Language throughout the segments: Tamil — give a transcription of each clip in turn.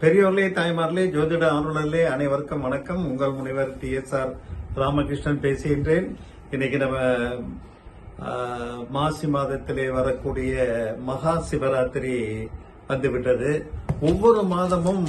பெரியோர்களே தாய்மார்களே ஜோதிட ஆர்வலர்களே அனைவருக்கும் வணக்கம். உங்கள் முனைவர் டி. எஸ். ஆர். ராமகிருஷ்ணன் பேசுகின்றேன். இன்னைக்கு நம்ம மாசி மாதத்திலே வரக்கூடிய மகா சிவராத்திரி வந்துவிட்டது. ஒவ்வொரு மாதமும்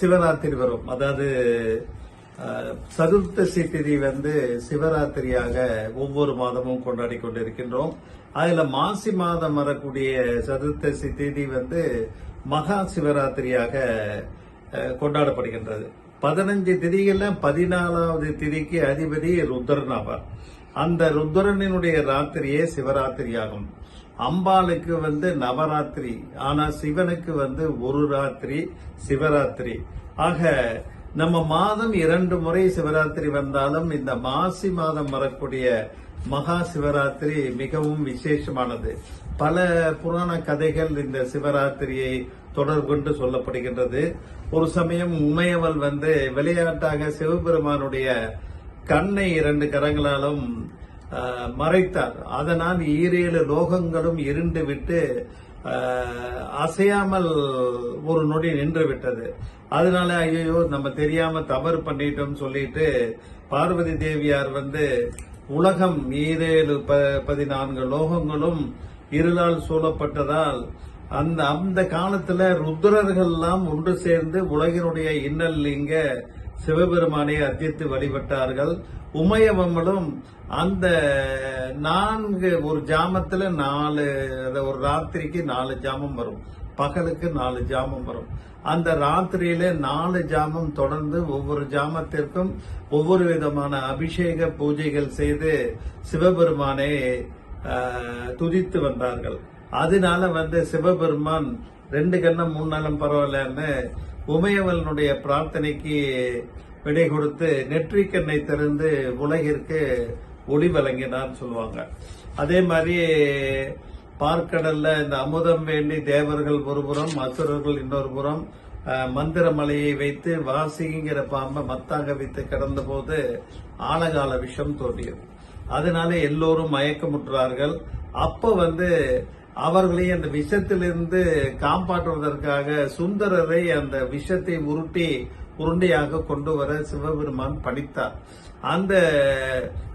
சிவராத்திரி வரும். அதாவது ஆஹ், சதுர்த்தசி திதி வந்து சிவராத்திரியாக ஒவ்வொரு மாதமும் கொண்டாடி கொண்டிருக்கின்றோம். அதில் மாசி மாதம் வரக்கூடிய சதுர்த்தசி திதி வந்து மகா சிவராத்திரியாக கொண்டாடப்படுகின்றது. பதினஞ்சு திதிகள்ல பதினாலாவது திதிக்கு அதிபதி ருத்ரன் ஆவார் அந்த ருத்ரனினுடைய ராத்திரியே சிவராத்திரியாகும் அம்பாளுக்கு வந்து நவராத்திரி ஆனா சிவனுக்கு வந்து ஒரு ராத்திரி சிவராத்திரி. ஆக நம்ம மாதம் இரண்டு முறை சிவராத்திரி வந்தாலும் இந்த மாசி மாதம் வரக்கூடிய மகா சிவராத்திரி மிகவும் விசேஷமானது. பல புராண கதைகள் இந்த சிவராத்திரியை தொடர்கொண்டு சொல்லப்படுகின்றது. ஒரு சமயம் உமையவள் வந்து விளையாட்டாக சிவபெருமானுடைய கண்ணை இரண்டு கரங்களாலும் மறைத்தார் அதனால் ஈரேழு லோகங்களும் இருண்டு விட்டு அசையாமல் ஒரு நொடி நின்று விட்டது அதனால ஐயோ நம்ம தெரியாம தவறு பண்ணிட்டோம் சொல்லிட்டு பார்வதி தேவியார் வந்து உலகம் ஈரேழு ப- பதினான்கு லோகங்களும் இருளால் சூழப்பட்டதால் அந்த அந்த காலத்துல ருத்ரர்கள் எல்லாம் ஒன்று சேர்ந்து உலகினுடைய இன்னல் நீங்க சிவபெருமானை அர்த்தித்து வழிபட்டார்கள். உமையவங்களும் அந்த நான்கு ஒரு ஜாமத்துல நாலு ஒரு ராத்திரிக்கு நாலு ஜாமம் வரும். பகலுக்கு நாலு ஜாமம் வரும். அந்த ராத்திரியில நாலு ஜாமம் தொடர்ந்து ஒவ்வொரு ஜாமத்திற்கும் ஒவ்வொரு விதமான அபிஷேக பூஜைகள் செய்து சிவபெருமானை துதித்து வந்தார்கள். அதனால வந்து சிவபெருமான் ரெண்டு கண்ணம் மூணு நாளும் பரவாயில்லன்னு உமையவளனுடைய பிரார்த்தனைக்கு விடை கொடுத்து நெற்றிக்கண்ணை திறந்து உலகிற்கு ஒளி வழங்கினான்னு சொல்லுவாங்க. அதே மாதிரி பார்க்கடல்ல இந்த அமுதம் வேண்டி தேவர்கள் ஒருபுறம் அசுரர்கள் இன்னொரு புறம் மந்திரமலையை மந்திர மலையை வைத்து வாசிங்கிற பாம்பை மத்தாக வைத்து கிடந்த போது ஆழகால விஷம் தோன்றியது. அதனால எல்லோரும் மயக்கமுற்றார்கள். அப்ப வந்து அவர்களை அந்த விஷத்திலிருந்து காப்பாற்றுவதற்காக சுந்தரரை அந்த விஷத்தை உருட்டி உருண்டையாக கொண்டு வர சிவபெருமான் பணித்தார். அந்த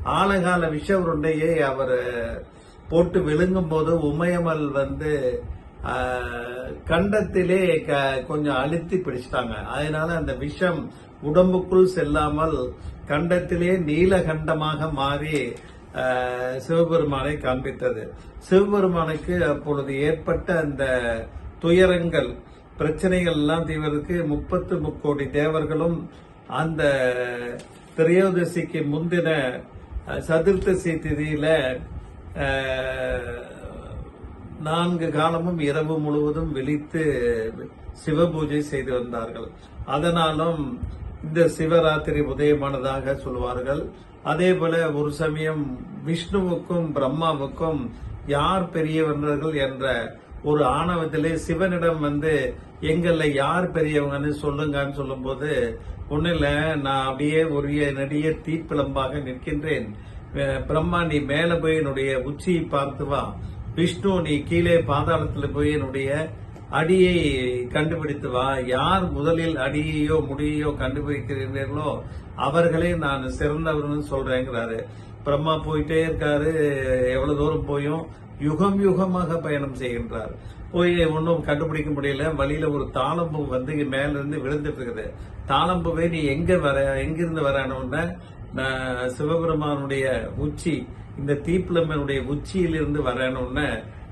ஆழகால விஷ உருண்டையை அவர் போட்டு விழுங்கும் போது உமையமல் வந்து கண்டத்திலே க- கொஞ்சம் அழுத்தி பிடிச்சிட்டாங்க. அதனால அந்த விஷம் உடம்புக்குள் செல்லாமல் கண்டத்திலே நீலகண்டமாக மாறி சிவபெருமானை காண்பித்தது. சிவபெருமானுக்கு அப்பொழுது ஏற்பட்ட அந்த துயரங்கள் பிரச்சனைகள் எல்லாம் தீர்வதற்கு முப்பத்து முக்கோடி தேவர்களும் அந்த திரையோதசிக்கு முந்தின சதுர்த்தசி திதியில நான்கு காலமும் இரவு முழுவதும் விழித்து சிவபூஜை செய்து வந்தார்கள். அதனாலும் இந்த சிவராத்திரி உதயமானதாக சொல்வார்கள். அதே போல ஒரு சமயம் விஷ்ணுவுக்கும் பிரம்மாவுக்கும் யார் பெரியவர்கள் என்ற ஒரு ஆணவத்திலே சிவனிடம் வந்து எங்கள்ல யார் பெரியவங்கன்னு சொல்லுங்கன்னு சொல்லும்போது ஒன்றும் இல்லை நான் அப்படியே ஒரு நெடிய தீப்பிளம்பாக நிற்கின்றேன். பிரம்மா நீ மேல போய் என்னுடைய உச்சியை பார்த்து வா. விஷ்ணு நீ கீழே பாதாளத்துல போய் என்னுடைய அடியை கண்டுபிடித்து வா. யார் முதலில் அடியையோ முடியையோ கண்டுபிடிக்கிறீர்களோ அவர்களே நான் சிறந்தவர்னு சொல்றேங்கிறாரு. பிரம்மா போயிட்டே இருக்காரு. எவ்வளவு தூரம் போயும்? யுகம் யுகமாக பயணம் செய்கின்றார். போய் ஒன்றும் கண்டுபிடிக்க முடியல. வழியில ஒரு தாளம்பூ வந்து மேல இருந்து விழுந்துட்டு இருக்குது தாளம்பூவை நீ எங்க வர எங்கிருந்து வரணும்னா நான் சிவபெருமானுடைய உச்சி இந்த தீப்பிளம்மனுடைய உச்சியிலிருந்து வரணும்னு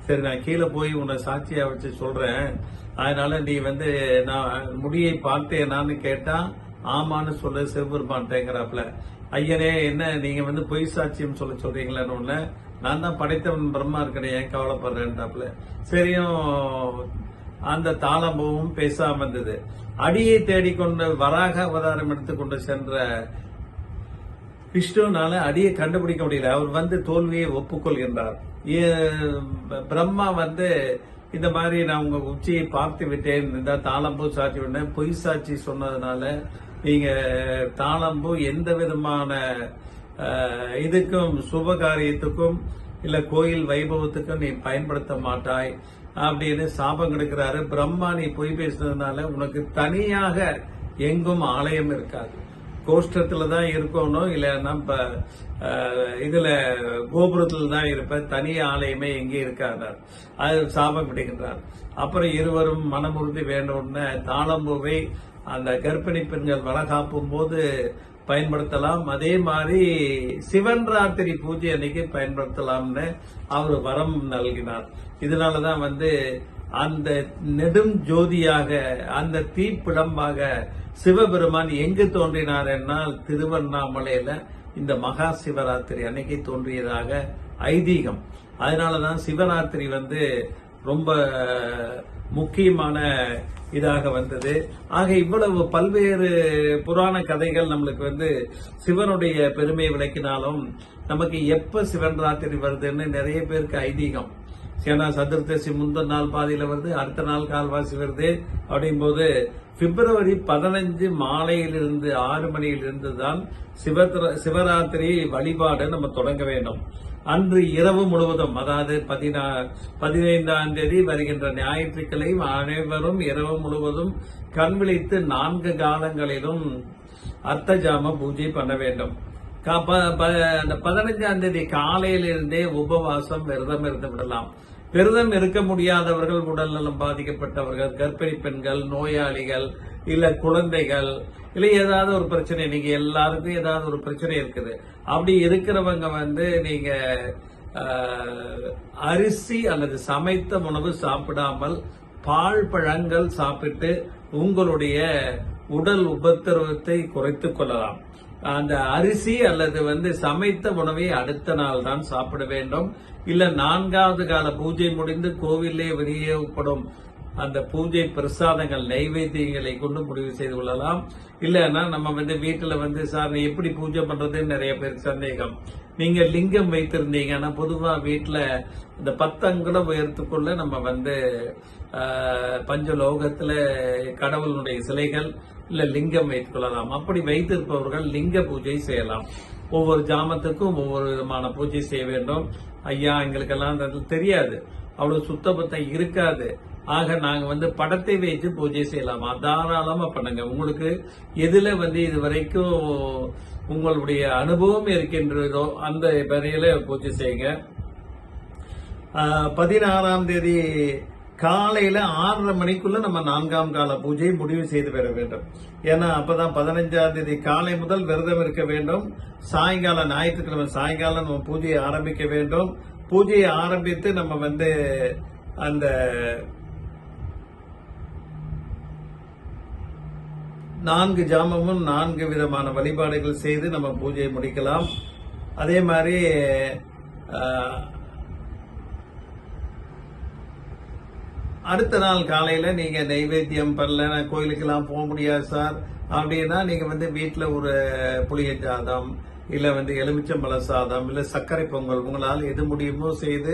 சரி நான் கீழே போய் உன்னை சாட்சியா வச்சு சொல்றேன். அதனால நீ வந்து நான் முடியை பார்த்தேனான்னு கேட்டா ஆமான்னு சொல்ல சிவபெருமான்ட்டேங்கிறாப்ல ஐயனே என்ன நீங்க வந்து பொய் சாட்சியம் சொல்ல சொல்றீங்களான்னு ஒண்ணு. நான் தான் படைத்தவன் பிரம்மா இருக்கேன் ஏன் கவலைப்படுறேன்டாப்ல சரியும் அந்த தாளம்பவும் பேசாம இருந்தது. அடியை தேடிக்கொண்டு வராக அவதாரம் எடுத்துக்கொண்டு சென்ற விஷ்ணுனால அடியை கண்டுபிடிக்க முடியல. அவர் வந்து தோல்வியை ஒப்புக்கொள்கின்றார். பிரம்மா வந்து இந்த மாதிரி நான் உங்க உச்சியை பார்த்து விட்டேன் இந்த தாளம்பூ சாட்சி விட்டேன் பொய் சாட்சி சொன்னதுனால நீங்க தாளம்பூ எந்த விதமான இதுக்கும் சுப காரியத்துக்கும் இல்ல கோயில் வைபவத்துக்கும் நீ பயன்படுத்த மாட்டாய் அப்படின்னு சாபம் கிடைக்கிறாரு. பிரம்மா நீ பொய் பேசுனதுனால உனக்கு தனியாக எங்கும் ஆலயம் இருக்காது. கோஷ்டத்தில் தான் இருக்கணும் இல்லைன்னா இப்போ இதில் கோபுரத்தில் தான் இருப்பேன் தனி ஆலயமே எங்கே இருக்காதார். அது சாபம் விடுகின்றார் அப்புறம் இருவரும் மனமுறுதி வேண்டும்னு தாளம்பூவை அந்த கர்ப்பிணி பெண்கள் வளகாப்பும் போது பயன்படுத்தலாம். அதே மாதிரி சிவன் ராத்திரி பூஜை அன்னைக்கு பயன்படுத்தலாம்னு அவர் வரம் நல்கினார். இதனால தான் வந்து அந்த நெடும் ஜோதியாக அந்த தீப்பிடமாக சிவபெருமான் எங்கு தோன்றினார் என்னால் திருவண்ணாமலையில இந்த மகா சிவராத்திரி அன்னைக்கு தோன்றியதாக ஐதீகம். அதனாலதான் சிவராத்திரி வந்து ரொம்ப முக்கியமான இதாக வந்தது. ஆக இவ்வளவு பல்வேறு புராண கதைகள் நம்மளுக்கு வந்து சிவனுடைய பெருமையை விளக்கினாலும் நமக்கு எப்ப சிவன் ராத்திரி வருதுன்னு நிறைய பேருக்கு ஐதீகம். ஏன்னா சதுர்த்தசி முந்தன் நாள் பாதியில வருது அடுத்த நாள் கால்வாசி வருது. அப்படிங்கும்போது பிப்ரவரி பதினஞ்சு மாலையிலிருந்து ஆறு மணியிலிருந்து தான் சிவத்திர சிவராத்திரி வழிபாடு நம்ம தொடங்க வேண்டும். அன்று இரவு முழுவதும் அதாவது பதினா பதினைந்தாம் தேதி வருகின்ற ஞாயிற்றுக்கிழமை அனைவரும் இரவு முழுவதும் கண் விழித்து நான்கு காலங்களிலும் அர்த்தஜாம பூஜை பண்ண வேண்டும். க- ப- ப- அந்த பதினஞ்சாம் தேதி காலையிலிருந்தே உபவாசம் விரதம் இருந்து விடலாம். விரதம் இருக்க முடியாதவர்கள் உடல்நலம் பாதிக்கப்பட்டவர்கள் கர்ப்பிணி பெண்கள் நோயாளிகள் இல்ல குழந்தைகள் இல்ல ஏதாவது ஒரு பிரச்சனை நீங்க எல்லாருக்கும் ஏதாவது ஒரு பிரச்சனை இருக்குது. அப்படி இருக்கிறவங்க வந்து நீங்க அரிசி அல்லது சமைத்த உணவு சாப்பிடாமல் பால் பழங்கள் சாப்பிட்டு உங்களுடைய உடல் உபத்திரவத்தை குறைத்துக் கொள்ளலாம். அந்த அரிசி அல்லது வந்து சமைத்த உணவை அடுத்த நாள் தான் சாப்பிட வேண்டும். இல்ல நான்காவது கால பூஜை முடிந்து கோவிலே விநியோகப்படும் அந்த பூஜை பிரசாதங்கள் நைவேத்தியங்களை கொண்டு முடிவு செய்து கொள்ளலாம். இல்லைன்னா நம்ம வந்து வீட்டில் வந்து சார் நீ எப்படி பூஜை பண்றதுன்னு நிறைய பேர் சந்தேகம். நீங்க லிங்கம் வைத்திருந்தீங்கன்னா பொதுவா வீட்டில் இந்த பத்து உயர்த்துக்குள்ள நம்ம வந்து பஞ்சலோகத்தில் கடவுளுடைய சிலைகள் இல்ல லிங்கம் வைத்துக் கொள்ளலாம். அப்படி வைத்திருப்பவர்கள் லிங்க பூஜை செய்யலாம். ஒவ்வொரு ஜாமத்துக்கும் ஒவ்வொரு விதமான பூஜை செய்ய வேண்டும். ஐயா எங்களுக்கெல்லாம் தெரியாது. அவ்வளவு சுத்தபத்தம் இருக்காது. ஆக நாங்க வந்து படத்தை வைத்து பூஜை செய்யலாமா. தாராளமா பண்ணுங்க. உங்களுக்கு எதுல வந்து இது வரைக்கும் உங்களுடைய அனுபவம் இருக்கின்றதோ அந்த வரையில பூஜை செய்யுங்க. பதினாறாம் தேதி காலையில ஆறரை மணிக்குள்ள நம்ம நான்காம் கால பூஜையை முடிவு செய்து பெற வேண்டும். ஏன்னா அப்பதான் பதினஞ்சாம் தேதி காலை முதல் விரதம் இருக்க வேண்டும். சாயங்காலம் ஞாயிற்றுக்கிழமை சாயங்காலம் நம்ம பூஜையை ஆரம்பிக்க வேண்டும். பூஜையை ஆரம்பித்து நம்ம வந்து அந்த நான்கு ஜாமமும் நான்கு விதமான வழிபாடுகள் செய்து நம்ம பூஜையை முடிக்கலாம். அதே மாதிரி அடுத்த நாள் காலையில் நீங்கள் நைவேத்தியம் பண்ணல கோயிலுக்கெல்லாம் போக முடியாது சார். அப்படின்னா நீங்கள் வந்து வீட்டில் ஒரு புளிய ஜாதம் இல்ல வந்து எலுமிச்சம்பழ சாதம் இல்ல சர்க்கரை பொங்கல் உங்களால் எது முடியுமோ செய்து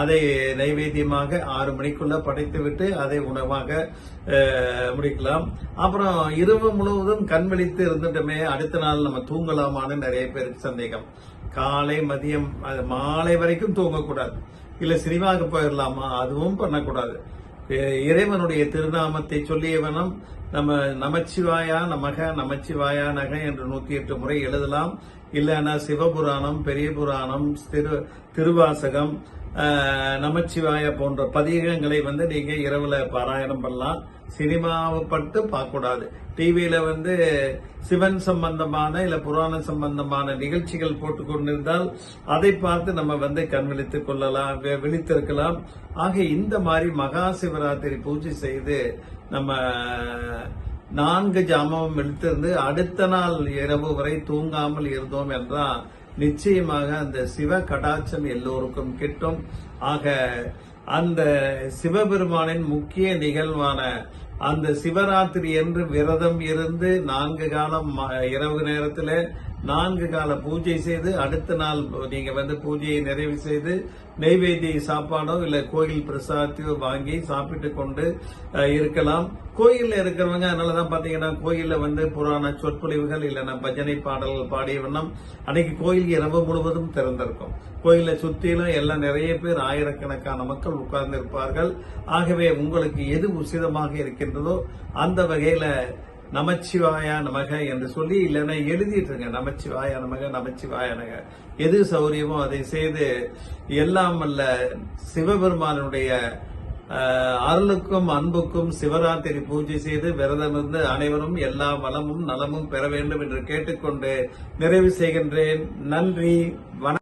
அதை நைவேத்தியமாக ஆறு மணிக்குள்ள படைத்து விட்டு அதை உணவாக முடிக்கலாம். அப்புறம் இரவு முழுவதும் கண் விழித்து இருந்துட்டோமே அடுத்த நாள் நம்ம தூங்கலாமான்னு நிறைய பேருக்கு சந்தேகம். காலை மதியம் அது மாலை வரைக்கும் தூங்கக்கூடாது. இல்ல சினிமாவுக்கு போயிடலாமா அதுவும் பண்ணக்கூடாது. இறைவனுடைய திருநாமத்தை சொல்லியவனம் நம்ம நமச்சிவாயா நமக நமச்சிவாயா நக என்று நூத்தி எட்டு முறை எழுதலாம். இல்லைன்னா சிவபுராணம் பெரிய புராணம் திரு திருவாசகம் நமச்சிவாய போன்ற பதிகங்களை வந்து நீங்க இரவுல பாராயணம் பண்ணலாம். சினிமாவை பட்டு பார்க்கக்கூடாது. டிவியில வந்து சிவன் சம்பந்தமான இல்ல புராண சம்பந்தமான நிகழ்ச்சிகள் போட்டு கொண்டிருந்தால் அதை பார்த்து நம்ம வந்து கண் விழித்துக் கொள்ளலாம் விழித்திருக்கலாம். ஆக இந்த மாதிரி மகா சிவராத்திரி பூஜை செய்து நம்ம நான்கு ஜாமம் விழித்திருந்து அடுத்த நாள் இரவு வரை தூங்காமல் இருந்தோம் என்றால் நிச்சயமாக அந்த சிவ கடாட்சம் எல்லோருக்கும் கிட்டும். ஆக அந்த சிவபெருமானின் முக்கிய நிகழ்வான அந்த சிவராத்திரி என்று விரதம் இருந்து நான்கு காலம் ம- இரவு நேரத்தில் நான்கு கால பூஜை செய்து அடுத்த நாள் நீங்க வந்து பூஜையை நிறைவு செய்து நெய்வேத்திய சாப்பாடோ இல்ல கோயில் பிரசாதத்தையோ வாங்கி சாப்பிட்டு கொண்டு இருக்கலாம். கோயில்ல இருக்கிறவங்க அதனாலதான் பாத்தீங்கன்னா கோயில்ல வந்து புராண சொற்பொழிவுகள் இல்லைன்னா பஜனை பாடல்கள் பாடிய வண்ணம் அன்னைக்கு கோயில் இரவு முழுவதும் திறந்திருக்கும். கோயிலை சுத்திலும் எல்லாம் நிறைய பேர் ஆயிரக்கணக்கான மக்கள் உட்கார்ந்து இருப்பார்கள் ஆகவே உங்களுக்கு எது உசிதமாக இருக்கின்றதோ அந்த வகையில நமச்சிவாயா நமக என்று சொல்லி இல்லைன்னா எழுதிட்டுருங்க நமச்சிவாயா நமக நமச்சிவாயா நமக. எது சௌரியமோ அதை செய்து எல்லாம் அல்ல சிவபெருமானுடைய அருளுக்கும் அன்புக்கும் சிவராத்திரி பூஜை செய்து விரதம் இருந்து அனைவரும் எல்லா வளமும் நலமும் பெற வேண்டும் என்று கேட்டுக்கொண்டு நிறைவு செய்கின்றேன். நன்றி வணக்கம்.